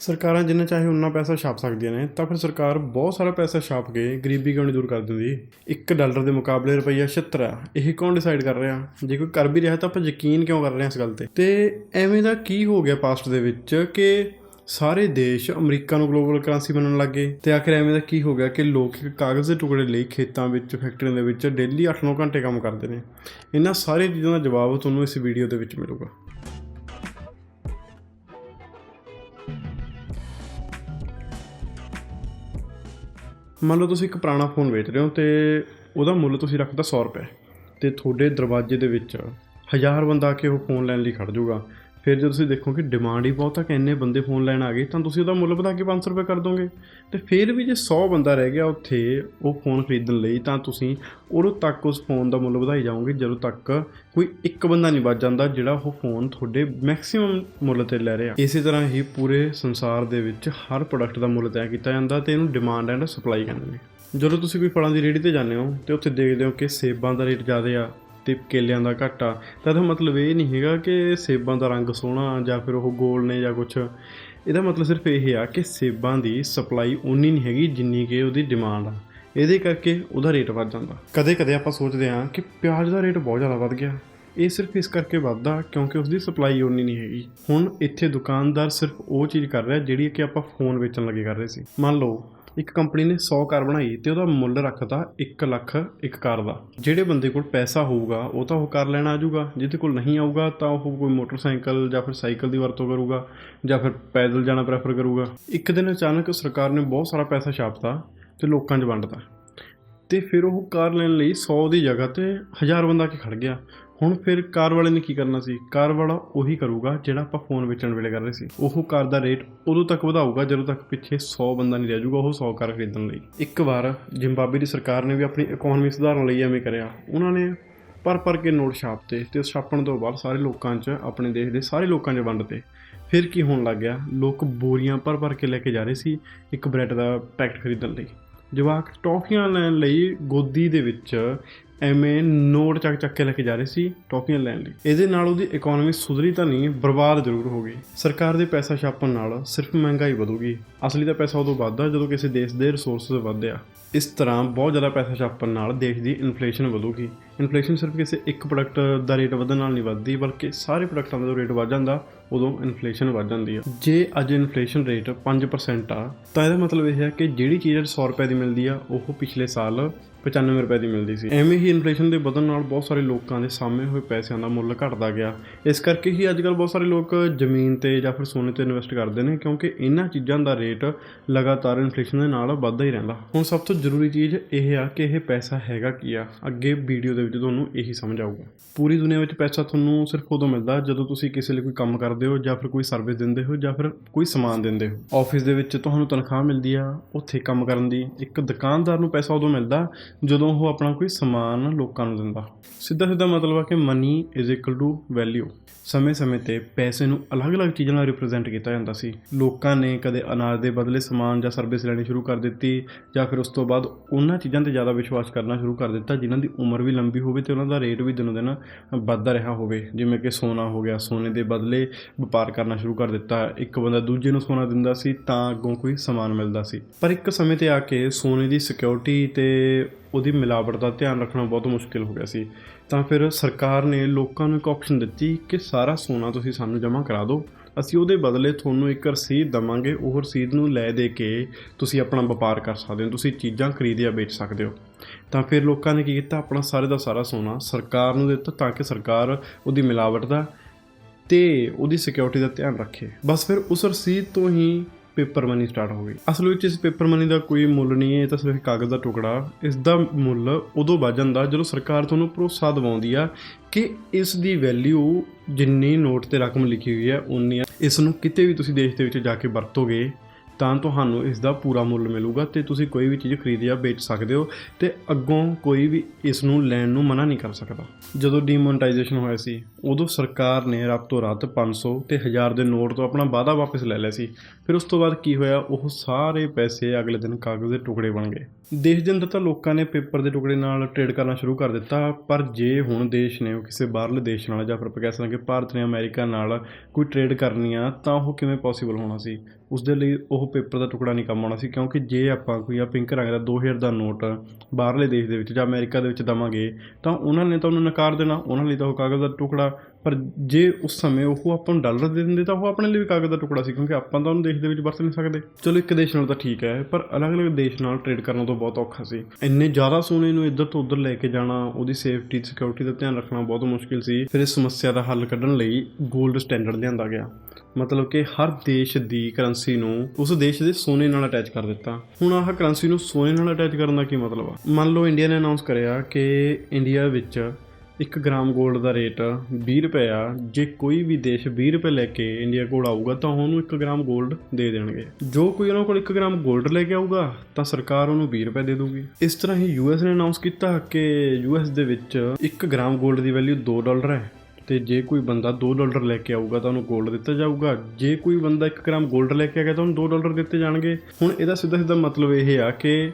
ਸਰਕਾਰਾਂ ਜਿੰਨਾ ਚਾਹੇ ਉਨਾ ਪੈਸਾ ਛਾਪ ਸਕਦੀਆਂ ਨੇ, ਤਾਂ ਫਿਰ ਸਰਕਾਰ ਬਹੁਤ ਸਾਰਾ ਪੈਸਾ ਛਾਪ ਕੇ ਗਰੀਬੀ ਕਿਉਂ ਨਹੀਂ ਦੂਰ ਕਰ ਦਿੰਦੀ? 1 ਡਾਲਰ ਦੇ ਮੁਕਾਬਲੇ ਰੁਪਈਆ 76 ਆ, ਇਹ ਕੌਣ ਡਿਸਾਈਡ ਕਰ ਰਿਹਾ? ਜੇ ਕੋਈ ਕਰ ਵੀ ਰਿਹਾ ਤਾਂ ਆਪਾਂ ਯਕੀਨ ਕਿਉਂ ਕਰ ਰਹੇ ਹਾਂ ਇਸ ਗੱਲ ਤੇ? ਤੇ ਐਵੇਂ ਦਾ ਕੀ ਹੋ ਗਿਆ ਪਾਸਟ ਦੇ ਵਿੱਚ ਕਿ ਸਾਰੇ ਦੇਸ਼ ਅਮਰੀਕਾ ਨੂੰ ਗਲੋਬਲ ਕਰੰਸੀ ਬਣਨ ਲੱਗੇ ਤੇ ਆਖਿਰ ਐਵੇਂ ਦਾ ਕੀ ਹੋ ਗਿਆ ਕਿ ਲੋਕ ਇੱਕ ਕਾਗਜ਼ ਦੇ ਟੁਕੜੇ ਲਈ ਖੇਤਾਂ ਵਿੱਚ ਫੈਕਟਰੀਆਂ ਦੇ ਵਿੱਚ ਡੇਲੀ 8-9 ਘੰਟੇ ਕੰਮ ਕਰਦੇ ਨੇ? ਇਹਨਾਂ ਸਾਰੇ ਚੀਜ਼ਾਂ ਦਾ ਜਵਾਬ ਤੁਹਾਨੂੰ ਇਸ ਵੀਡੀਓ ਦੇ ਵਿੱਚ ਮਿਲੂਗਾ। ਮੰਨ ਲਓ ਤੁਸੀਂ ਇੱਕ ਪੁਰਾਣਾ ਫੋਨ ਵੇਚ ਰਹੇ ਹੋ ਤੇ ਉਹਦਾ ਮੁੱਲ ਤੁਸੀਂ ਰੱਖਦਾ 100 ਰੁਪਏ। ਤੇ ਤੁਹਾਡੇ ਦਰਵਾਜ਼ੇ ਦੇ ਵਿੱਚ ਹਜ਼ਾਰ ਬੰਦਾ ਆ ਕੇ ਉਹ ਫੋਨ ਲੈਣ ਲਈ ਖੜ ਜਾਊਗਾ। ਫਿਰ ਜੇ ਤੁਸੀਂ ਦੇਖੋ ਕਿ ਡਿਮਾਂਡ ਹੀ ਬਹੁਤ ਆ ਕਿ ਇੰਨੇ ਬੰਦੇ ਫੋਨ ਲੈਣ ਆ ਗਏ, ਤਾਂ ਤੁਸੀਂ ਉਹਦਾ ਮੁੱਲ ਵਧਾ ਕੇ 500 ਰੁਪਏ ਕਰ ਦੋਗੇ। ਤੇ ਫਿਰ ਵੀ ਜੇ 100 ਬੰਦਾ ਰਹਿ ਗਿਆ ਉੱਥੇ, ਉਹ ਫੋਨ ਖਰੀਦਣ ਲਈ, ਤਾਂ ਤੁਸੀਂ ਉਦੋਂ ਤੱਕ ਉਸ ਫੋਨ ਦਾ ਮੁੱਲ ਵਧਾਈ ਜਾਓਗੇ, ਜਦੋਂ ਤੱਕ ਕੋਈ ਇੱਕ ਬੰਦਾ ਨਹੀਂ ਬਚ ਜਾਂਦਾ ਜਿਹੜਾ ਉਹ ਫੋਨ ਤੁਹਾਡੇ ਮੈਕਸਿਮਮ ਮੁੱਲ ਤੇ ਲੈ ਰਿਹਾ। ਇਸੇ ਤਰ੍ਹਾਂ ਹੀ ਪੂਰੇ ਸੰਸਾਰ ਦੇ ਵਿੱਚ ਹਰ ਪ੍ਰੋਡਕਟ ਦਾ ਮੁੱਲ ਤੈਅ ਕੀਤਾ ਜਾਂਦਾ ਤੇ ਇਹਨੂੰ ਡਿਮਾਂਡ ਐਂਡ ਸਪਲਾਈ ਕਹਿੰਦੇ ਨੇ। ਜਦੋਂ ਤੁਸੀਂ ਕੋਈ ਫਲਾਂ ਦੀ ਰੇਹੜੀ ਤੇ ਜਾਂਦੇ ਹੋ, ਤੇ ਉੱਥੇ ਦੇਖਦੇ ਹੋ ਕਿ ਸੇਬਾਂ ਦਾ ਰੇਟ ਜ਼ਿਆਦਾ ਆ ਤੇ ਕੇਲਿਆਂ ਦਾ ਘੱਟ ਆ ਤਾਂ ਇਹਦਾ ਮਤਲਬ ਇਹ ਨਹੀਂ ਹੈਗਾ ਕਿ ਸੇਬਾਂ ਦਾ ਰੰਗ ਸੋਹਣਾ ਜਾਂ ਫਿਰ ਉਹ ਗੋਲ ਨੇ ਜਾਂ ਕੁਝ ਇਹਦਾ ਮਤਲਬ ਸਿਰਫ ਇਹ ਆ ਕਿ ਸੇਬਾਂ ਦੀ ਸਪਲਾਈ ਉਨੀ ਨਹੀਂ ਹੈਗੀ ਜਿੰਨੀ ਕਿ ਉਹਦੀ ਡਿਮਾਂਡ ਆ। ਇਹਦੇ ਕਰਕੇ ਉਹਦਾ ਰੇਟ ਵੱਧ ਜਾਂਦਾ। ਕਦੇ ਕਦੇ ਆਪਾਂ ਸੋਚਦੇ ਹਾਂ ਕਿ ਪਿਆਜ਼ ਦਾ ਰੇਟ ਬਹੁਤ ਜ਼ਿਆਦਾ ਵੱਧ ਗਿਆ। ਇਹ ਸਿਰਫ ਇਸ ਕਰਕੇ ਵੱਧਦਾ ਕਿਉਂਕਿ ਉਸਦੀ ਸਪਲਾਈ ਉਨੀ ਨਹੀਂ ਹੈਗੀ। ਹੁਣ ਇੱਥੇ ਦੁਕਾਨਦਾਰ ਸਿਰਫ ਉਹ ਚੀਜ਼ ਕਰ ਰਿਹਾ ਜਿਹੜੀ ਕਿ ਆਪਾਂ ਫੋਨ ਵੇਚਣ ਲੱਗੇ ਕਰ ਰਹੇ ਸੀ। ਮੰਨ ਲਓ ਇੱਕ ਕੰਪਨੀ ਨੇ 100 ਕਾਰ ਬਣਾਈ ਤੇ ਉਹਦਾ ਮੁੱਲ ਰੱਖਤਾ 1 ਲੱਖ ਇੱਕ ਕਾਰ ਦਾ। ਜਿਹੜੇ ਬੰਦੇ ਕੋਲ ਪੈਸਾ ਹੋਊਗਾ, ਉਹ ਤਾਂ ਉਹ ਕਾਰ ਲੈਣ ਆ ਜਾਊਗਾ। ਜਿਹਦੇ ਕੋਲ ਨਹੀਂ ਆਊਗਾ, ਤਾਂ ਉਹ ਕੋਈ ਮੋਟਰਸਾਈਕਲ ਜਾਂ ਫਿਰ ਸਾਈਕਲ ਦੀ ਵਰਤੋਂ ਕਰੂਗਾ ਜਾਂ ਫਿਰ ਪੈਦਲ ਜਾਣਾ ਪ੍ਰੈਫਰ ਕਰੂਗਾ। ਇੱਕ ਦਿਨ ਅਚਾਨਕ ਸਰਕਾਰ ਨੇ ਬਹੁਤ ਸਾਰਾ ਪੈਸਾ ਛਾਪਤਾ ਤੇ ਲੋਕਾਂ 'ਚ ਵੰਡਤਾ। ਤੇ ਫਿਰ ਉਹ ਕਾਰ ਲੈਣ ਲਈ 100 ਦੀ ਜਗ੍ਹਾ ਤੇ 1000 ਬੰਦਾ ਆ ਕੇ ਖੜ ਗਿਆ। ਹੁਣ ਫਿਰ ਕਾਰ ਵਾਲੇ ਨੇ ਕੀ ਕਰਨਾ ਸੀ? ਕਾਰ ਵਾਲਾ ਉਹੀ ਕਰੂਗਾ ਜਿਹੜਾ ਆਪਾਂ ਫੋਨ ਵੇਚਣ ਵੇਲੇ ਕਰ ਰਹੇ ਸੀ। ਉਹ ਕਾਰ ਦਾ ਰੇਟ ਉਦੋਂ ਤੱਕ ਵਧਾਊਗਾ ਜਦੋਂ ਤੱਕ ਪਿੱਛੇ 100 ਬੰਦਾ ਨਹੀਂ ਰਹਿ ਜਾਊਗਾ ਉਹ 100 ਕਾਰ ਖਰੀਦਣ ਲਈ। ਇੱਕ ਵਾਰ ਜ਼ਿੰਬਾਬਵੇ ਦੀ ਸਰਕਾਰ ਨੇ ਵੀ ਆਪਣੀ ਇਕਨੋਮੀ ਸੁਧਾਰਨ ਲਈ ਐਵੇਂ ਕਰਿਆ। ਉਹਨਾਂ ਨੇ ਪਰ ਪਰ ਕੇ ਨੋਟ ਛਾਪਤੇ ਤੇ ਉਸ ਛਾਪਣ ਤੋਂ ਬਾਅਦ ਸਾਰੇ ਲੋਕਾਂ 'ਚ, ਆਪਣੇ ਦੇਸ਼ ਦੇ ਸਾਰੇ ਲੋਕਾਂ 'ਚ ਵੰਡਤੇ ਫਿਰ ਕੀ ਹੋਣ ਲੱਗ ਗਿਆ? ਲੋਕ ਬੋਰੀਆਂ ਭਰ ਭਰ ਕੇ ਲੈ ਕੇ ਜਾ ਰਹੇ ਸੀ ਇੱਕ ਬ੍ਰੈਡ ਦਾ ਪੈਕਟ ਖਰੀਦਣ ਲਈ। ਜਵਾਕ ਟੌਫੀਆਂ ਲੈਣ ਲਈ ਗੋਦੀ ਦੇ ਵਿੱਚ ਐਵੇਂ ਨੋਟ ਚੱਕ ਚੱਕ ਕੇ ਲੈ ਕੇ ਜਾ ਰਹੇ ਸੀ ਟੌਫੀਆਂ ਲੈਣ ਲਈ। ਇਹਦੇ ਨਾਲ ਉਹਦੀ ਇਕਨੋਮੀ ਸੁਧਰੀ ਤਾਂ ਨਹੀਂ, ਬਰਬਾਦ ਜ਼ਰੂਰ ਹੋ ਗਈ। ਸਰਕਾਰ ਦੇ ਪੈਸਾ ਛਾਪਣ ਨਾਲ ਸਿਰਫ ਮਹਿੰਗਾਈ ਵਧੂਗੀ। ਅਸਲੀ ਤਾਂ ਪੈਸਾ ਉਦੋਂ ਵੱਧਦਾ ਜਦੋਂ ਕਿਸੇ ਦੇਸ਼ ਦੇ ਰਿਸੋਰਸਸ ਵਧਦੇ ਆ। ਇਸ ਤਰ੍ਹਾਂ ਬਹੁਤ ਜ਼ਿਆਦਾ ਪੈਸਾ ਛਾਪਣ ਨਾਲ ਦੇਸ਼ ਦੀ ਇਨਫਲੇਸ਼ਨ ਵਧੂਗੀ। ਇਨਫਲੇਸ਼ਨ ਸਿਰਫ ਕਿਸੇ ਇੱਕ ਪ੍ਰੋਡਕਟ ਦਾ ਰੇਟ ਵਧਣ ਨਾਲ ਨਹੀਂ ਵੱਧਦੀ, ਬਲਕਿ ਸਾਰੇ ਪ੍ਰੋਡਕਟਾਂ ਦਾ ਰੇਟ ਵੱਧ ਜਾਂਦਾ। ਉਦੋਂ ਇਨਫਲੇਸ਼ਨ ਵੱਧ ਜਾਂਦੀ ਆ। ਜੇ ਅੱਜ ਇਨਫਲੇਸ਼ਨ ਰੇਟ 5% ਆ, ਤਾਂ ਇਹਦਾ ਮਤਲਬ ਇਹ ਹੈ ਕਿ ਜਿਹੜੀ ਚੀਜ਼ ਅੱਜ 100 ਰੁਪਏ ਦੀ ਮਿਲਦੀ ਆ, ਉਹ ਪਿਛਲੇ ਸਾਲ 95 ਰੁਪਏ ਦੀ ਮਿਲਦੀ ਸੀ। ਐਵੇਂ ਹੀ ਇਨਫਲੇਸ਼ਨ ਦੇ ਵਧਣ ਨਾਲ ਬਹੁਤ ਸਾਰੇ ਲੋਕਾਂ ਦੇ ਸਾਹਮਣੇ ਹੋਏ ਪੈਸਿਆਂ ਦਾ ਮੁੱਲ ਘਟਦਾ ਗਿਆ। ਇਸ ਕਰਕੇ ਹੀ ਅੱਜਕੱਲ ਬਹੁਤ ਸਾਰੇ ਲੋਕ ਜ਼ਮੀਨ ਤੇ ਜਾਂ ਫਿਰ ਸੋਨੇ ਤੇ ਇਨਵੈਸਟ ਕਰਦੇ ਨੇ, ਕਿਉਂਕਿ ਇਹਨਾਂ ਚੀਜ਼ਾਂ ਦਾ ਰੇਟ ਲਗਾਤਾਰ ਇਨਫਲੇਸ਼ਨ ਦੇ ਨਾਲ ਵੱਧਦਾ ਹੀ ਰਹਿੰਦਾ। ਹੁਣ ਸਭ ਤੋਂ ਜ਼ਰੂਰੀ ਚੀਜ਼ ਇਹ ਆ ਕਿ ਇਹ ਪੈਸਾ ਹੈਗਾ ਕੀ ਆ? ਅੱਗੇ ਵੀਡੀਓ ਦੇ ਵਿੱਚ ਤੁਹਾਨੂੰ ਇਹੀ ਸਮਝ ਆਊਗਾ। ਪੂਰੀ ਦੁਨੀਆ ਵਿੱਚ ਪੈਸਾ ਤੁਹਾਨੂੰ ਸਿਰਫ ਉਦੋਂ ਮਿਲਦਾ ਜਦੋਂ ਤੁਸੀਂ ਕਿਸੇ ਲਈ ਕੋਈ ਕੰਮ ਕਰਦੇ ਹੋ ਜਾਂ ਫਿਰ ਕੋਈ ਸਰਵਿਸ ਦਿੰਦੇ ਹੋ ਜਾਂ ਫਿਰ ਕੋਈ ਸਮਾਨ ਦਿੰਦੇ ਹੋ? ਆਫਿਸ ਦੇ ਵਿੱਚ ਤੁਹਾਨੂੰ ਤਨਖਾਹ ਮਿਲਦੀ ਆ, ਉੱਥੇ ਕੰਮ ਕਰਨ ਦੀ। ਇੱਕ ਦੁਕਾਨਦਾਰ ਨੂੰ ਪੈਸਾ ਉਦੋਂ ਮਿਲਦਾ ਜਦੋਂ ਉਹ ਆਪਣਾ ਕੋਈ ਸਮਾਨ ਲੋਕਾਂ ਨੂੰ ਦਿੰਦਾ। ਸਿੱਧਾ ਸਿੱਧਾ ਮਤਲਬ ਆ ਕਿ money is equal to value ਸਮੇਂ-ਸਮੇਂ ਤੇ ਪੈਸੇ ਨੂੰ ਅਲੱਗ-ਅਲੱਗ ਚੀਜ਼ਾਂ ਨਾਲ ਰਿਪਰੈਜ਼ੈਂਟ ਕੀਤਾ ਜਾਂਦਾ ਸੀ। ਲੋਕਾਂ ਨੇ ਕਦੇ ਅਨਾਜ ਦੇ ਬਦਲੇ ਸਮਾਨ ਜਾਂ ਸਰਵਿਸ ਲੈਣੀ ਸ਼ੁਰੂ ਕਰ ਦਿੱਤੀ ਜਾਂ ਫਿਰ ਉਸ ਤੋਂ ਬਾਅਦ ਉਹਨਾਂ ਚੀਜ਼ਾਂ ਤੇ ਜ਼ਿਆਦਾ ਵਿਸ਼ਵਾਸ ਕਰਨਾ ਸ਼ੁਰੂ ਕਰ ਦਿੱਤਾ ਜਿਨ੍ਹਾਂ ਦੀ ਉਮਰ ਵੀ ਲੰਬੀ ਹੋਵੇ ਤੇ ਉਹਨਾਂ ਦਾ ਰੇਟ ਵੀ ਦਿਨੋ ਦਿਨ ਵੱਧਦਾ ਰਿਹਾ ਹੋਵੇ। ਜਿਵੇਂ ਕਿ ਸੋਨਾ ਹੋ ਗਿਆ, ਸੋਨੇ ਦੇ ਬਦਲੇ ਵਪਾਰ ਕਰਨਾ ਸ਼ੁਰੂ ਕਰ ਦਿੱਤਾ। ਇੱਕ ਬੰਦਾ ਦੂਜੇ ਨੂੰ ਸੋਨਾ ਦਿੰਦਾ ਸੀ, ਤਾਂ ਅੱਗੋਂ ਕੋਈ ਸਮਾਨ ਮਿਲਦਾ ਸੀ। ਪਰ ਇੱਕ ਸਮੇਂ ਤੇ ਆ ਕੇ ਸੋਨੇ ਦੀ ਸਿਕਿਉਰਿਟੀ ਤੇ ਉਹਦੀ ਮਿਲਾਵਟ ਦਾ ਧਿਆਨ ਰੱਖਣਾ ਬਹੁਤ ਮੁਸ਼ਕਿਲ ਹੋ ਗਿਆ ਸੀ। ਤਾਂ ਫਿਰ ਸਰਕਾਰ ਨੇ ਲੋਕਾਂ ਨੂੰ ਇੱਕ ਆਪਸ਼ਨ ਦਿੱਤੀ ਕਿ ਸਾਰਾ ਸੋਨਾ ਤੁਸੀਂ ਸਾਨੂੰ ਜਮ੍ਹਾਂ ਕਰਾ ਦਿਓ। ਅਸੀਂ ਉਹਦੇ ਬਦਲੇ ਤੁਹਾਨੂੰ ਇੱਕ ਰਸੀਦ ਦਵਾਂਗੇ, ਉਹ ਰਸੀਦ ਨੂੰ ਲੈ ਦੇ ਕੇ ਤੁਸੀਂ ਆਪਣਾ ਵਪਾਰ ਕਰ ਸਕਦੇ ਹੋ, ਤੁਸੀਂ ਚੀਜ਼ਾਂ ਖਰੀਦ ਜਾਂ ਵੇਚ ਸਕਦੇ ਹੋ। ਤਾਂ ਫਿਰ ਲੋਕਾਂ ਨੇ ਕੀ ਕੀਤਾ? ਆਪਣਾ ਸਾਰੇ ਦਾ ਸਾਰਾ ਸੋਨਾ ਸਰਕਾਰ ਨੂੰ ਦਿੱਤਾ ਤਾਂ ਕਿ ਸਰਕਾਰ ਉਹਦੀ ਮਿਲਾਵਟ ਦਾ ਤੇ ਉਹਦੀ ਸਿਕਿਉਰਿਟੀ ਦਾ ਧਿਆਨ ਰੱਖੇ। ਬਸ ਫਿਰ ਉਸ ਰਸੀਦ ਤੋਂ ਹੀ ਪੇਪਰ ਮਨੀ ਸਟਾਰਟ ਹੋ ਗਈ। ਅਸਲ ਵਿੱਚ ਇਸ ਪੇਪਰ ਮਨੀ ਦਾ ਕੋਈ ਮੁੱਲ ਨਹੀਂ ਹੈ, ਇਹ ਤਾਂ ਸਿਰਫ ਕਾਗਜ਼ ਦਾ ਟੁਕੜਾ। ਇਸ ਦਾ ਮੁੱਲ ਉਦੋਂ ਵੱਧ ਜਾਂਦਾ ਜਦੋਂ ਸਰਕਾਰ ਤੁਹਾਨੂੰ ਭਰੋਸਾ ਦਿਵਾਉਂਦੀ ਆ ਕਿ ਇਸ ਦੀ ਵੈਲਿਊ ਜਿੰਨੀ ਨੋਟ ਤੇ ਰਕਮ ਲਿਖੀ ਹੋਈ ਹੈ, ਉਨੀ ਇਸ ਨੂੰ ਕਿਤੇ ਵੀ ਤੁਸੀਂ ਦੇਸ਼ ਦੇ ਵਿੱਚ ਜਾ ਕੇ ਵਰਤੋਗੇ ਤਾਂ ਤੁਹਾਨੂੰ ਇਸ ਦਾ ਪੂਰਾ ਮੁੱਲ ਮਿਲੂਗਾ ਤੇ ਤੁਸੀਂ ਕੋਈ ਵੀ ਚੀਜ਼ ਖਰੀਦ ਜਾਂ ਵੇਚ ਸਕਦੇ ਹੋ ਤੇ ਅੱਗੋਂ ਕੋਈ ਵੀ ਇਸ ਨੂੰ ਲੈਣ ਨੂੰ ਮਨਾ ਨਹੀਂ ਕਰ ਸਕਦਾ। ਜਦੋਂ ਡੀਮੋਨਟਾਈਜੇਸ਼ਨ ਹੋਇਆ ਸੀ, ਉਦੋਂ ਸਰਕਾਰ ਨੇ ਰਾਤੋਂ ਰਾਤ 500 ਤੇ 1000 ਦੇ ਨੋਟ ਤੋਂ ਆਪਣਾ ਵਾਅਦਾ ਵਾਪਸ ਲੈ ਲਿਆ ਸੀ। ਫਿਰ ਉਸ ਤੋਂ ਬਾਅਦ ਕੀ ਹੋਇਆ? ਉਹ ਸਾਰੇ ਪੈਸੇ ਅਗਲੇ ਦਿਨ ਕਾਗਜ਼ ਦੇ ਟੁਕੜੇ ਬਣ ਗਏ। ਦੇਸ਼ ਦੇ ਅੰਦਰ ਤਾਂ ਲੋਕਾਂ ਨੇ ਪੇਪਰ ਦੇ ਟੁਕੜੇ ਨਾਲ ਟ੍ਰੇਡ ਕਰਨਾ ਸ਼ੁਰੂ ਕਰ ਦਿੱਤਾ, ਪਰ ਜੇ ਹੁਣ ਦੇਸ਼ ਨੇ ਕਿਸੇ ਬਾਹਰਲੇ ਦੇਸ਼ ਨਾਲ ਜਾਂ ਫਿਰ ਆਪਾਂ ਕਹਿ ਸਕਦੇ ਕਿ ਭਾਰਤ ਨੇ ਅਮਰੀਕਾ ਨਾਲ ਕੋਈ ਟ੍ਰੇਡ ਕਰਨੀ ਆ, ਤਾਂ ਉਹ ਕਿਵੇਂ ਪੋਸੀਬਲ ਹੋਣਾ ਸੀ? ਉਸ ਦੇ ਲਈ ਉਹ ਪੇਪਰ ਦਾ ਟੁਕੜਾ ਨਹੀਂ ਕੰਮ ਆਉਣਾ ਸੀ, ਕਿਉਂਕਿ ਜੇ ਆਪਾਂ ਕੋਈ ਆ ਪਿੰਕ ਰੰਗ ਦਾ 2000 ਦਾ ਨੋਟ ਬਾਹਰਲੇ ਦੇਸ਼ ਦੇ ਵਿੱਚ ਜਾਂ ਅਮਰੀਕਾ ਦੇ ਵਿੱਚ ਦਵਾਂਗੇ, ਤਾਂ ਉਹਨਾਂ ਨੇ ਤਾਂ ਉਹਨੂੰ ਨਕਾਰ ਦੇਣਾ, ਉਹਨਾਂ ਲਈ ਤਾਂ ਉਹ ਕਾਗਜ਼ ਦਾ ਟੁਕੜਾ ਪਰ ਜੇ ਉਸ ਸਮੇਂ ਉਹ ਆਪਾਂ ਨੂੰ ਡਾਲਰ ਦੇ ਦਿੰਦੇ ਤਾਂ ਉਹ ਆਪਣੇ ਲਈ ਵੀ ਕਾਗਜ਼ ਦਾ ਟੁਕੜਾ ਸੀ, ਕਿਉਂਕਿ ਆਪਾਂ ਤਾਂ ਉਹਨੂੰ ਦੇਸ਼ ਦੇ ਵਿੱਚ ਵਰਤ ਨਹੀਂ ਸਕਦੇ। ਚਲੋ ਇੱਕ ਦੇਸ਼ ਨਾਲ ਤਾਂ ਠੀਕ ਹੈ, ਪਰ ਅਲੱਗ-ਅਲੱਗ ਦੇਸ਼ ਨਾਲ ਟ੍ਰੇਡ ਕਰਨਾ ਤਾਂ ਬਹੁਤ ਔਖਾ ਸੀ। ਇੰਨੇ ਜ਼ਿਆਦਾ ਸੋਨੇ ਨੂੰ ਇੱਧਰ ਤੋਂ ਉੱਧਰ ਲੈ ਕੇ ਜਾਣਾ, ਉਹਦੀ ਸੇਫਟੀ ਸਿਕਿਉਰਿਟੀ ਦਾ ਧਿਆਨ ਰੱਖਣਾ ਬਹੁਤ ਮੁਸ਼ਕਿਲ ਸੀ। ਫਿਰ ਇਸ ਸਮੱਸਿਆ ਦਾ ਹੱਲ ਕੱਢਣ ਲਈ 골ਡ ਸਟੈਂਡਰਡ ਲਿਆਂਦਾ ਗਿਆ। ਮਤਲਬ ਕਿ ਹਰ ਦੇਸ਼ ਦੀ ਕਰੰਸੀ ਨੂੰ ਉਸ ਦੇਸ਼ ਦੇ ਸੋਨੇ ਨਾਲ ਅਟੈਚ ਕਰ ਦਿੱਤਾ। ਹੁਣ ਆਹ ਕਰੰਸੀ ਨੂੰ ਸੋਨੇ ਨਾਲ ਅਟੈਚ ਕਰਨ ਦਾ ਕੀ ਮਤਲਬ ਆ? ਮੰਨ ਲਓ ਇੰਡੀਆ ਨੇ ਅਨਾਉਂਸ ਕਰਿਆ ਕਿ ਇੰਡੀਆ ਵਿੱਚ 1 ਗ੍ਰਾਮ ਗੋਲਡ ਦਾ ਰੇਟ 20 ਰੁਪਏ ਆ। ਜੇ ਕੋਈ ਵੀ ਦੇਸ਼ 20 ਰੁਪਏ ਲੈ ਕੇ ਇੰਡੀਆ ਕੋਲ ਆਊਗਾ, ਤਾਂ ਉਹਨੂੰ 1 ਗ੍ਰਾਮ ਗੋਲਡ ਦੇ ਦੇਣਗੇ। ਜੋ ਕੋਈ ਉਹਨਾਂ ਕੋਲ 1 ਗ੍ਰਾਮ ਗੋਲਡ ਲੈ ਕੇ ਆਊਗਾ, ਤਾਂ ਸਰਕਾਰ ਉਹਨੂੰ 20 ਰੁਪਏ ਦੇ ਦੇਊਗੀ। ਇਸ ਤਰ੍ਹਾਂ ਹੀ ਯੂ ਯੂਐਸ ਨੇ ਅਨਾਉਂਸ ਕੀਤਾ ਕਿ ਯੂ ਯੂਐਸ ਦੇ ਵਿੱਚ 1 ਗ੍ਰਾਮ ਗੋਲਡ ਦੀ ਵੈਲਿਊ 2 ਡਾਲਰ ਹੈ। ਤੇ ਜੇ ਕੋਈ ਬੰਦਾ 2 ਡਾਲਰ ਲੈ ਕੇ ਆਊਗਾ, ਤਾਂ ਉਹਨੂੰ ਗੋਲਡ ਦਿੱਤਾ ਜਾਊਗਾ। ਜੇ ਕੋਈ ਬੰਦਾ 1 ਗ੍ਰਾਮ ਗੋਲਡ ਲੈ ਕੇ ਆਏਗਾ ਤਾਂ ਉਹਨੂੰ 2 ਡਾਲਰ ਦਿੱਤੇ ਜਾਣਗੇ। ਹੁਣ ਇਹਦਾ ਸਿੱਧਾ ਸਿੱਧਾ ਮਤਲਬ ਇਹ ਆ ਕਿ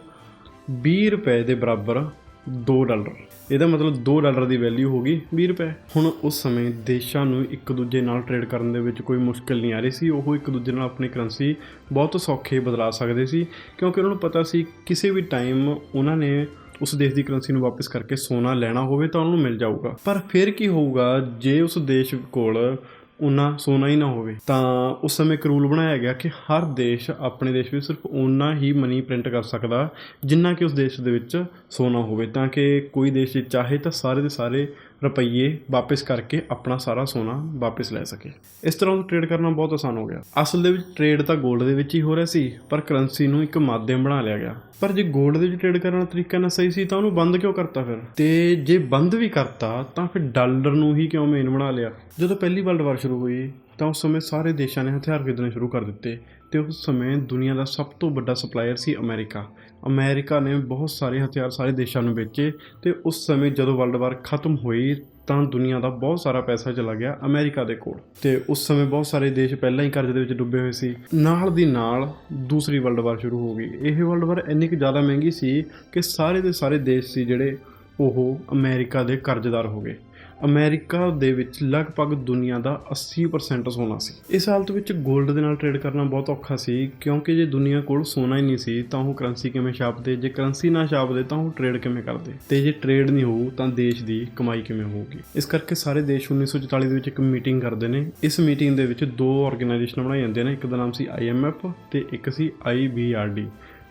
20 ਰੁਪਏ ਦੇ ਬਰਾਬਰ 2 ਡਾਲਰ। ਇਹਦਾ ਮਤਲਬ 2 ਡਾਲਰ ਦੀ ਵੈਲਿਊ ਹੋ ਗਈ 20 ਰੁਪਏ। ਹੁਣ ਉਸ ਸਮੇਂ ਦੇਸ਼ਾਂ ਨੂੰ ਇੱਕ ਦੂਜੇ ਨਾਲ ਟ੍ਰੇਡ ਕਰਨ ਦੇ ਵਿੱਚ ਕੋਈ ਮੁਸ਼ਕਲ ਨਹੀਂ ਆ ਰਹੀ ਸੀ। ਉਹ ਇੱਕ ਦੂਜੇ ਨਾਲ ਆਪਣੀ ਕਰੰਸੀ ਬਹੁਤ ਸੌਖੇ ਬਦਲਾ ਸਕਦੇ ਸੀ। ਕਿਉਂਕਿ ਉਹਨਾਂ ਨੂੰ ਪਤਾ ਸੀ ਕਿਸੇ ਵੀ ਟਾਈਮ ਉਹਨਾਂ ਨੇ ਉਸ ਦੇਸ਼ ਦੀ ਕਰੰਸੀ ਨੂੰ ਵਾਪਸ ਕਰਕੇ ਸੋਨਾ ਲੈਣਾ ਹੋਵੇ ਤਾਂ ਉਹਨੂੰ ਮਿਲ ਜਾਊਗਾ। ਪਰ ਫਿਰ ਕੀ ਹੋਊਗਾ? ਜੇ ਉਸ ਦੇਸ਼ ਕੋਲ ਉਨਾ ਸੋਨਾ ਹੀ ਨਾ ਹੋਵੇ। ਤਾਂ ਉਸ ਸਮੇਂ ਇੱਕ ਰੂਲ ਬਣਾਇਆ ਗਿਆ ਕਿ ਹਰ ਦੇਸ਼ ਆਪਣੇ ਦੇਸ਼ ਵਿੱਚ ਸਿਰਫ ਉਨਾ ਹੀ ਮਨੀ ਪ੍ਰਿੰਟ ਕਰ ਸਕਦਾ, ਜਿੰਨਾ ਕਿ ਉਸ ਦੇਸ਼ ਦੇ ਵਿੱਚ ਸੋਨਾ ਹੋਵੇ। ਤਾਂ ਕਿ ਕੋਈ ਦੇਸ਼ ਚਾਹੇ ਤਾਂ ਸਾਰੇ ਦੇ ਸਾਰੇ ਰੁਪਈਏ ਵਾਪਸ ਕਰਕੇ ਆਪਣਾ ਸਾਰਾ ਸੋਨਾ ਵਾਪਸ ਲੈ ਸਕੇ। ਇਸ ਤਰ੍ਹਾਂ ਟ੍ਰੇਡ ਕਰਨਾ ਬਹੁਤ ਆਸਾਨ ਹੋ ਗਿਆ। ਅਸਲ ਦੇ ਵਿੱਚ ਟ੍ਰੇਡ ਤਾਂ 골ਡ ਦੇ ਵਿੱਚ ਹੀ ਹੋ ਰਿਹਾ ਸੀ, ਪਰ ਕਰੰਸੀ ਨੂੰ ਇੱਕ ਮਾਧਿਅਮ ਬਣਾ ਲਿਆ ਗਿਆ। ਪਰ ਜੇ 골ਡ ਦੇ ਵਿੱਚ ਟ੍ਰੇਡ ਕਰਨ ਦਾ ਤਰੀਕਾ ਨਾ ਸਹੀ ਸੀ, ਤਾਂ ਉਹਨੂੰ ਬੰਦ ਕਿਉਂ ਕਰਤਾ ਫਿਰ? ਤੇ ਜੇ ਬੰਦ ਵੀ ਕਰਤਾ, ਤਾਂ ਫਿਰ ਡਾਲਰ ਨੂੰ ਹੀ ਕਿਉਂ ਮੇਨ ਬਣਾ ਲਿਆ? ਜਦੋਂ ਪਹਿਲੀ ਵਰਲਡ ਵਾਰ ਸ਼ੁਰੂ ਹੋਈ ਤਾਂ ਉਸ ਸਮੇਂ ਸਾਰੇ ਦੇਸ਼ਾਂ ਨੇ ਹਥਿਆਰ ਖਰੀਦਣੇ ਸ਼ੁਰੂ ਕਰ ਦਿੱਤੇ ਤੇ ਉਸ ਸਮੇਂ ਦੁਨੀਆ ਦਾ ਸਭ ਤੋਂ ਵੱਡਾ ਸਪਲਾਇਰ ਸੀ ਅਮਰੀਕਾ। ਅਮਰੀਕਾ ਨੇ ਬਹੁਤ ਸਾਰੇ ਹਥਿਆਰ ਸਾਰੇ ਦੇਸ਼ਾਂ ਨੂੰ ਵੇਚੇ ਤੇ ਉਸ ਸਮੇਂ ਜਦੋਂ ਵਰਲਡ ਵਾਰ ਖਤਮ ਹੋਈ ਤਾਂ ਦੁਨੀਆ ਦਾ ਬਹੁਤ ਸਾਰਾ ਪੈਸਾ ਚਲਾ ਗਿਆ ਅਮਰੀਕਾ ਦੇ ਕੋਲ। ਤੇ ਉਸ ਸਮੇਂ ਬਹੁਤ ਸਾਰੇ ਦੇਸ਼ ਪਹਿਲਾਂ ਹੀ ਕਰਜ਼ੇ ਦੇ ਵਿੱਚ ਡੁੱਬੇ ਹੋਏ ਸੀ। ਨਾਲ ਦੀ ਨਾਲ ਦੂਸਰੀ ਵਰਲਡ ਵਾਰ ਸ਼ੁਰੂ ਹੋ ਗਈ। ਇਹ ਵਰਲਡ ਵਾਰ ਇੰਨੀ ਕੁ ਜ਼ਿਆਦਾ ਮਹਿੰਗੀ ਸੀ ਕਿ ਸਾਰੇ ਦੇ ਸਾਰੇ ਦੇਸ਼ ਸੀ ਜਿਹੜੇ ਉਹ ਅਮਰੀਕਾ ਦੇ ਕਰਜ਼ਦਾਰ ਹੋ ਗਏ। ਅਮਰੀਕਾ ਦੇ ਵਿੱਚ ਲਗਭਗ ਦੁਨੀਆ ਦਾ 80% ਸੋਨਾ ਸੀ। ਇਸ ਹਾਲਤ ਵਿੱਚ 골ਡ ਦੇ ਨਾਲ ਟ੍ਰੇਡ ਕਰਨਾ ਬਹੁਤ ਔਖਾ ਸੀ, ਕਿਉਂਕਿ ਜੇ ਦੁਨੀਆ ਕੋਲ ਸੋਨਾ ਹੀ ਨਹੀਂ ਸੀ, ਤਾਂ ਉਹ ਕਰੰਸੀ ਕਿਵੇਂ ਛਾਪਦੇ? ਜੇ ਕਰੰਸੀ ਨਾ ਛਾਪਦੇ, ਤਾਂ ਉਹ ਟ੍ਰੇਡ ਕਿਵੇਂ ਕਰਦੇ? ਤੇ ਜੇ ਟ੍ਰੇਡ ਨਹੀਂ ਹੋਊ, ਤਾਂ ਦੇਸ਼ ਦੀ ਕਮਾਈ ਕਿਵੇਂ ਹੋਊਗੀ? ਇਸ ਕਰਕੇ ਸਾਰੇ ਦੇਸ਼ 1944 ਦੇ ਵਿੱਚ ਇੱਕ ਮੀਟਿੰਗ ਕਰਦੇ ਨੇ। ਇਸ ਮੀਟਿੰਗ ਦੇ ਵਿੱਚ ਦੋ ਆਰਗੇਨਾਈਜੇਸ਼ਨ ਬਣਾਈ ਜਾਂਦੇ ਨੇ, ਇੱਕ ਦਾ ਨਾਮ ਸੀ IMF ਤੇ ਇੱਕ ਸੀ IBRD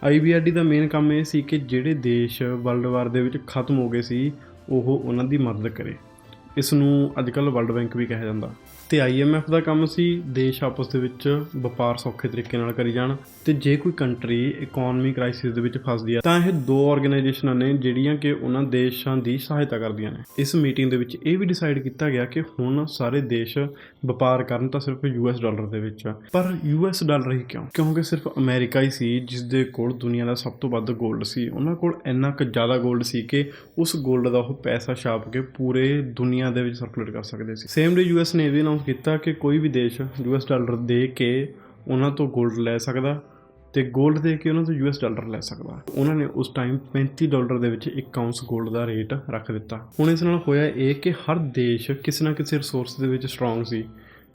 IBRD ਦਾ ਮੇਨ ਕੰਮ ਇਹ ਸੀ ਕਿ ਜਿਹੜੇ ਦੇਸ਼ ਵਰਲਡ ਵਾਰ ਦੇ ਵਿੱਚ ਖਤਮ ਹੋ ਗਏ ਸੀ, ਉਹ ਉਹਨਾਂ ਦੀ ਮਦਦ ਕਰੇ। ਇਸ ਨੂੰ ਅੱਜਕੱਲ ਵਰਲਡ ਬੈਂਕ ਵੀ ਕਿਹਾ ਜਾਂਦਾ। ਤੇ ਆਈਐਮਐਫ ਦਾ ਕੰਮ ਸੀ, ਦੇਸ਼ ਆਪਸ ਦੇ ਵਿੱਚ ਵਪਾਰ ਸੌਖੇ ਤਰੀਕੇ ਨਾਲ ਕਰੀ ਜਾਣ ਤੇ ਜੇ ਕੋਈ ਕੰਟਰੀ ਇਕਨੋਮੀ ਕ੍ਰਾਈਸਿਸ ਦੇ ਵਿੱਚ ਫਸਦੀ ਆ, ਤਾਂ ਇਹ ਦੋ ਆਰਗੇਨਾਈਜੇਸ਼ਨਾਂ ਨੇ ਜਿਹੜੀਆਂ ਕਿ ਉਹਨਾਂ ਦੇਸ਼ਾਂ ਦੀ ਸਹਾਇਤਾ ਕਰਦੀਆਂ ਨੇ। ਇਸ ਮੀਟਿੰਗ ਦੇ ਵਿੱਚ ਇਹ ਵੀ ਡਿਸਾਈਡ ਕੀਤਾ ਗਿਆ ਕਿ ਹੁਣ ਸਾਰੇ ਦੇਸ਼ ਵਪਾਰ ਕਰਨ ਤਾਂ ਸਿਰਫ ਯੂ ਯੂਐਸ ਡਾਲਰ ਦੇ ਵਿੱਚ ਪਰ ਯੂ ਯੂਐਸ ਡਾਲਰ ਹੀ ਕਿਉਂ? ਕਿਉਂਕਿ ਸਿਰਫ ਅਮਰੀਕਾ ਹੀ ਸੀ ਜਿਸ ਦੇ ਕੋਲ ਦੁਨੀਆ ਦਾ ਸਭ ਤੋਂ ਵੱਧ ਗੋਲਡ ਸੀ। ਉਹਨਾਂ ਕੋਲ ਇੰਨਾ ਕੁ ਜ਼ਿਆਦਾ ਗੋਲਡ ਸੀ ਕਿ ਉਸ ਗੋਲਡ ਦਾ ਉਹ ਪੈਸਾ ਛਾਪ ਕੇ ਪੂਰੇ ਦੁਨੀਆ ਦੇ ਵਿੱਚ ਸਰਕੂਲੇਟ ਕਰ ਸਕਦੇ ਸੀ। ਸੇਮ ਡੇ ਯੂ ਯੂਐਸ ਨੇ ਵੀ ਐਲਾਨ ਕੀਤਾ ਕਿ ਕੋਈ ਵੀ ਦੇਸ਼ ਯੂਐਸ ਡਾਲਰ ਦੇ ਕੇ ਉਹਨਾਂ ਤੋਂ 골ਡ ਲੈ ਸਕਦਾ ਤੇ 골ਡ ਦੇ ਕੇ ਉਹਨਾਂ ਤੋਂ ਯੂਐਸ ਡਾਲਰ ਲੈ ਸਕਦਾ। ਉਹਨਾਂ ਨੇ ਉਸ ਟਾਈਮ 35 ਡਾਲਰ ਦੇ ਵਿੱਚ 1 ਆਉਂਸ 골ਡ ਦਾ ਰੇਟ ਰੱਖ ਦਿੱਤਾ। ਹੁਣ ਇਸ ਨਾਲ ਹੋਇਆ ਇਹ ਕਿ ਹਰ ਦੇਸ਼ ਕਿਸੇ ਨਾ ਕਿਸੇ ਰਿਸੋਰਸ ਦੇ ਵਿੱਚ ਸਟਰੋਂਗ ਸੀ।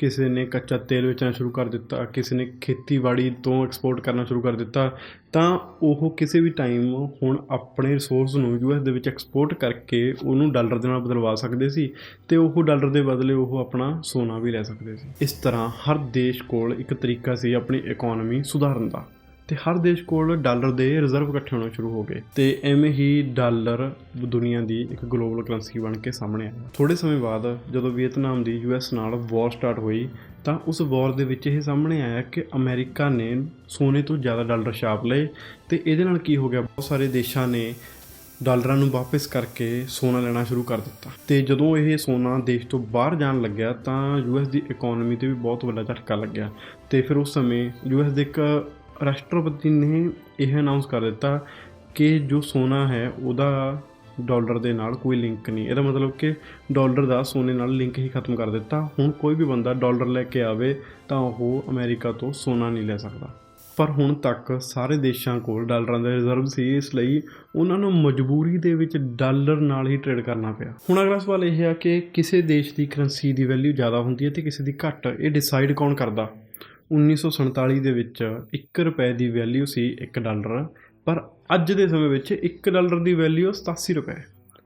ਕਿਸੇ ਨੇ ਕੱਚਾ ਤੇਲ ਵੇਚਣਾ ਸ਼ੁਰੂ ਕਰ ਦਿੱਤਾ, ਕਿਸੇ ਨੇ ਖੇਤੀਬਾੜੀ ਤੋਂ ਐਕਸਪੋਰਟ ਕਰਨਾ ਸ਼ੁਰੂ ਕਰ ਦਿੱਤਾ, ਤਾਂ ਉਹ ਕਿਸੇ ਵੀ ਟਾਈਮ ਹੁਣ ਆਪਣੇ ਰਿਸੋਰਸ ਨੂੰ ਯੂਐਸ ਦੇ ਵਿੱਚ ਐਕਸਪੋਰਟ ਕਰਕੇ ਉਹਨੂੰ ਡਾਲਰ ਦੇ ਨਾਲ ਬਦਲਵਾ ਸਕਦੇ ਸੀ ਤੇ ਉਹ ਡਾਲਰ ਦੇ ਬਦਲੇ ਉਹ ਆਪਣਾ ਸੋਨਾ ਵੀ ਲੈ ਸਕਦੇ ਸੀ। ਇਸ ਤਰ੍ਹਾਂ ਹਰ ਦੇਸ਼ ਕੋਲ ਇੱਕ ਤਰੀਕਾ ਸੀ ਆਪਣੀ ਇਕਨੋਮੀ ਸੁਧਾਰਨ ਦਾ। ਤੇ ਹਰ ਦੇਸ਼ ਕੋਲ ਡਾਲਰ ਦੇ ਰਿਜ਼ਰਵ ਇਕੱਠੇ ਹੋਣੇ ਸ਼ੁਰੂ ਹੋ ਗਏ ਤੇ ਐਵੇਂ ਹੀ ਡਾਲਰ ਦੁਨੀਆ ਦੀ ਇੱਕ ਗਲੋਬਲ ਕਰੰਸੀ ਬਣ ਕੇ ਸਾਹਮਣੇ ਆਇਆ। ਥੋੜੇ ਸਮੇਂ ਬਾਅਦ ਜਦੋਂ ਵੀਅਤਨਾਮ ਦੀ ਯੂਐਸ ਨਾਲ ਵਾਰ ਸਟਾਰਟ ਹੋਈ ਤਾਂ ਉਸ ਵਾਰ ਦੇ ਵਿੱਚ ਇਹ ਸਾਹਮਣੇ ਆਇਆ ਕਿ ਅਮਰੀਕਾ ਨੇ ਸੋਨੇ ਤੋਂ ਜ਼ਿਆਦਾ ਡਾਲਰ ਛਾਪ ਲਏ ਤੇ ਇਹਦੇ ਨਾਲ ਕੀ ਹੋ ਗਿਆ? ਬਹੁਤ ਸਾਰੇ ਦੇਸ਼ਾਂ ਨੇ ਡਾਲਰਾਂ ਨੂੰ ਵਾਪਸ ਕਰਕੇ ਸੋਨਾ ਲੈਣਾ ਸ਼ੁਰੂ ਕਰ ਦਿੱਤਾ। ਤੇ ਜਦੋਂ ਇਹ ਸੋਨਾ ਦੇਸ਼ ਤੋਂ ਬਾਹਰ ਜਾਣ ਲੱਗਿਆ ਤਾਂ ਯੂਐਸ ਦੀ ਇਕਨੋਮੀ ਤੇ ਵੀ ਬਹੁਤ ਵੱਡਾ ਝਟਕਾ ਲੱਗਿਆ। ਤੇ ਫਿਰ ਉਸ ਸਮੇਂ ਯੂਐਸ ਦੇ ਇੱਕ ਰਾਸ਼ਟਰਪਤੀ ਨੇ ਇਹ ਅਨਾਉਂਸ ਕਰ ਦਿੱਤਾ ਕਿ ਜੋ ਸੋਨਾ ਹੈ, ਉਹਦਾ ਡਾਲਰ ਦੇ ਨਾਲ ਕੋਈ ਲਿੰਕ ਨਹੀਂ। ਇਹਦਾ ਮਤਲਬ ਕਿ ਡਾਲਰ ਦਾ ਸੋਨੇ ਨਾਲ ਲਿੰਕ ਹੀ ਖਤਮ ਕਰ ਦਿੱਤਾ। ਹੁਣ ਕੋਈ ਵੀ ਬੰਦਾ ਡਾਲਰ ਲੈ ਕੇ ਆਵੇ, ਤਾਂ ਉਹ ਅਮਰੀਕਾ ਤੋਂ ਸੋਨਾ ਨਹੀਂ ਲੈ ਸਕਦਾ। ਪਰ ਹੁਣ ਤੱਕ ਸਾਰੇ ਦੇਸ਼ਾਂ ਕੋਲ ਡਾਲਰਾਂ ਦਾ ਰਿਜ਼ਰਵ ਸੀ, ਇਸ ਲਈ ਉਹਨਾਂ ਨੂੰ ਮਜਬੂਰੀ ਦੇ ਵਿੱਚ ਡਾਲਰ ਨਾਲ ਹੀ ਟ੍ਰੇਡ ਕਰਨਾ ਪਿਆ। ਹੁਣ ਅਗਲਾ ਸਵਾਲ ਇਹ ਹੈ ਕਿ ਕਿਸੇ ਦੇਸ਼ ਦੀ ਕਰੰਸੀ ਦੀ ਵੈਲਿਊ ਜ਼ਿਆਦਾ ਹੁੰਦੀ ਹੈ ਤੇ ਕਿਸੇ ਦੀ ਘੱਟ, ਇਹ ਡਿਸਾਈਡ ਕੌਣ ਕਰਦਾ? 1947 ਦੇ ਵਿੱਚ 1 ਰੁਪਏ ਦੀ ਵੈਲਿਊ ਸੀ 1 ਡਾਲਰ ਪਰ ਅੱਜ ਦੇ ਸਮੇਂ ਵਿੱਚ 1 ਡਾਲਰ ਦੀ ਵੈਲਿਊ 87 ਰੁਪਏ।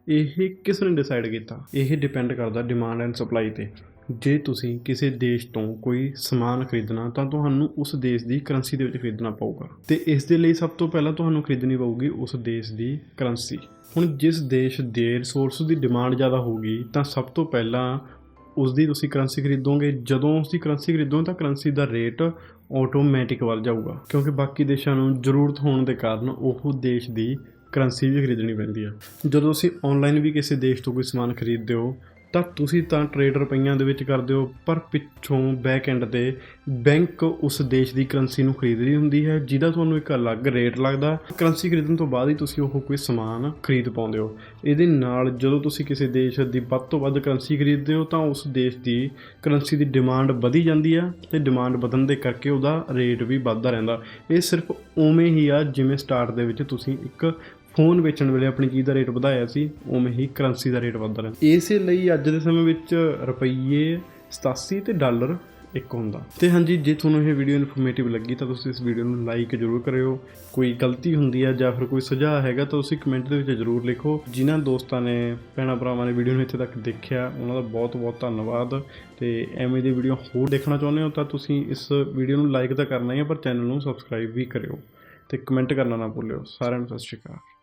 ਇਹ ਕਿਸ ਨੇ ਡਿਸਾਈਡ ਕੀਤਾ? ਇਹ ਡਿਪੈਂਡ ਕਰਦਾ ਡਿਮਾਂਡ ਐਂਡ ਸਪਲਾਈ ਤੇ। ਜੇ ਤੁਸੀਂ ਕਿਸੇ ਦੇਸ਼ ਤੋਂ ਕੋਈ ਸਮਾਨ ਖਰੀਦਣਾ, ਤਾਂ ਤੁਹਾਨੂੰ ਉਸ ਦੇਸ਼ ਦੀ ਕਰੰਸੀ ਦੇ ਵਿੱਚ ਖਰੀਦਣਾ ਪਊਗਾ। ਤੇ ਇਸ ਦੇ ਲਈ ਸਭ ਤੋਂ ਪਹਿਲਾਂ ਤੁਹਾਨੂੰ ਖਰੀਦਣੀ ਪਊਗੀ ਉਸ ਦੇਸ਼ ਦੀ ਕਰੰਸੀ ਹੁਣ ਜਿਸ ਦੇਸ਼ ਦੇ ਰਿਸੋਰਸ ਦੀ ਡਿਮਾਂਡ ਜ਼ਿਆਦਾ ਹੋਊਗੀ, ਤਾਂ ਸਭ ਤੋਂ ਪਹਿਲਾਂ ਉਸ ਦੀ ਤੁਸੀਂ ਕਰੰਸੀ ਖਰੀਦੋਗੇ, ਜਦੋਂ ਉਸ ਦੀ ਕਰੰਸੀ ਖਰੀਦੋਗੇ ਤਾਂ ਕਰੰਸੀ ਦਾ ਰੇਟ ਆਟੋਮੈਟਿਕ ਵੱਧ ਜਾਊਗਾ। ਕਿਉਂਕਿ ਬਾਕੀ ਦੇਸ਼ਾਂ ਨੂੰ ਜ਼ਰੂਰਤ ਹੋਣ ਦੇ ਕਾਰਨ ਉਹ ਦੇਸ਼ ਦੀ ਕਰੰਸੀ ਵੀ ਖਰੀਦਣੀ ਪੈਂਦੀ ਆ। ਜਦੋਂ ਤੁਸੀਂ ਆਨਲਾਈਨ ਵੀ ਕਿਸੇ ਦੇਸ਼ ਤੋਂ ਕੋਈ ਸਮਾਨ ਖਰੀਦਦੇ ਹੋ ਤਾਂ ਤੁਸੀਂ ਤਾਂ ਟ੍ਰੇਡ ਰੁਪਈਆਂ ਦੇ ਵਿੱਚ ਕਰਦੇ ਹੋ, ਪਰ ਪਿੱਛੋਂ ਬੈਕ ਐਂਡ ਤੇ ਬੈਂਕ ਉਸ ਦੇਸ਼ ਦੀ ਕਰੰਸੀ ਨੂੰ ਖਰੀਦ ਰਹੀ ਹੁੰਦੀ ਹੈ, ਜਿਹਦਾ ਤੁਹਾਨੂੰ ਇੱਕ ਅਲੱਗ ਰੇਟ ਲੱਗਦਾ। ਕਰੰਸੀ ਖਰੀਦਣ ਤੋਂ ਬਾਅਦ ਹੀ ਤੁਸੀਂ ਉਹ ਕੋਈ ਸਮਾਨ ਖਰੀਦ ਪਾਉਂਦੇ ਹੋ। ਇਹਦੇ ਨਾਲ ਜਦੋਂ ਤੁਸੀਂ ਕਿਸੇ ਦੇਸ਼ ਦੀ ਵੱਧ ਤੋਂ ਵੱਧ ਕਰੰਸੀ ਖਰੀਦਦੇ ਹੋ, ਤਾਂ ਉਸ ਦੇਸ਼ ਦੀ ਕਰੰਸੀ ਦੀ ਡਿਮਾਂਡ ਵਧੀ ਜਾਂਦੀ ਆ ਤੇ ਡਿਮਾਂਡ ਵਧਣ ਦੇ ਕਰਕੇ ਉਹਦਾ ਰੇਟ ਵੀ ਵੱਧਦਾ ਰਹਿੰਦਾ। ਇਹ ਸਿਰਫ ਉਵੇਂ ਹੀ ਆ ਜਿਵੇਂ ਸਟਾਰਟ ਦੇ ਵਿੱਚ ਤੁਸੀਂ ਇੱਕ ਫੋਨ ਵੇਚਣ ਵੇਲੇ ਆਪਣੀ ਚੀਜ਼ ਦਾ ਰੇਟ ਵਧਾਇਆ ਸੀ, ਉਵੇਂ ਹੀ ਕਰੰਸੀ ਦਾ ਰੇਟ ਵੱਧਦਾ ਰਿਹਾ। ਇਸੇ ਲਈ ਅੱਜ ਦੇ ਸਮੇਂ ਵਿੱਚ ਰੁਪਈਏ 87 ਤੇ ਡਾਲਰ ਇੱਕ ਹੁੰਦਾ। ਤੇ ਹਾਂਜੀ, ਜੇ ਤੁਹਾਨੂੰ ਇਹ ਵੀਡੀਓ ਇਨਫੋਰਮੇਟਿਵ ਲੱਗੀ ਤਾਂ ਤੁਸੀਂ ਇਸ ਵੀਡੀਓ ਨੂੰ ਲਾਈਕ ਜ਼ਰੂਰ ਕਰਿਓ। ਕੋਈ ਗਲਤੀ ਹੁੰਦੀ ਹੈ ਜਾਂ ਫਿਰ ਕੋਈ ਸੁਝਾਅ ਹੈਗਾ ਤਾਂ ਤੁਸੀਂ ਕਮੈਂਟ ਦੇ ਵਿੱਚ ਜ਼ਰੂਰ ਲਿਖੋ। ਜਿਨ੍ਹਾਂ ਦੋਸਤਾਂ ਨੇ, ਭੈਣਾਂ ਭਰਾਵਾਂ ਨੇ ਵੀਡੀਓ ਨੂੰ ਇੱਥੇ ਤੱਕ ਦੇਖਿਆ, ਉਹਨਾਂ ਦਾ ਬਹੁਤ ਬਹੁਤ ਧੰਨਵਾਦ। ਤੇ ਐਵੇਂ ਦੀ ਵੀਡੀਓ ਹੋਰ ਦੇਖਣਾ ਚਾਹੁੰਦੇ ਹੋ ਤਾਂ ਤੁਸੀਂ ਇਸ ਵੀਡੀਓ ਨੂੰ ਲਾਈਕ ਤਾਂ ਕਰਨਾ ਹੀ ਹੈ ਪਰ ਚੈਨਲ ਨੂੰ ਸਬਸਕ੍ਰਾਈਬ ਵੀ ਕਰਿਓ। ਤੇ ਕਮੈਂਟ ਕਰਨਾ ਨਾ ਭੁੱਲਿਓ। ਸਾਰਿਆਂ ਨੂੰ ਸਤਿ ਸ਼੍ਰੀ ਅਕਾਲ।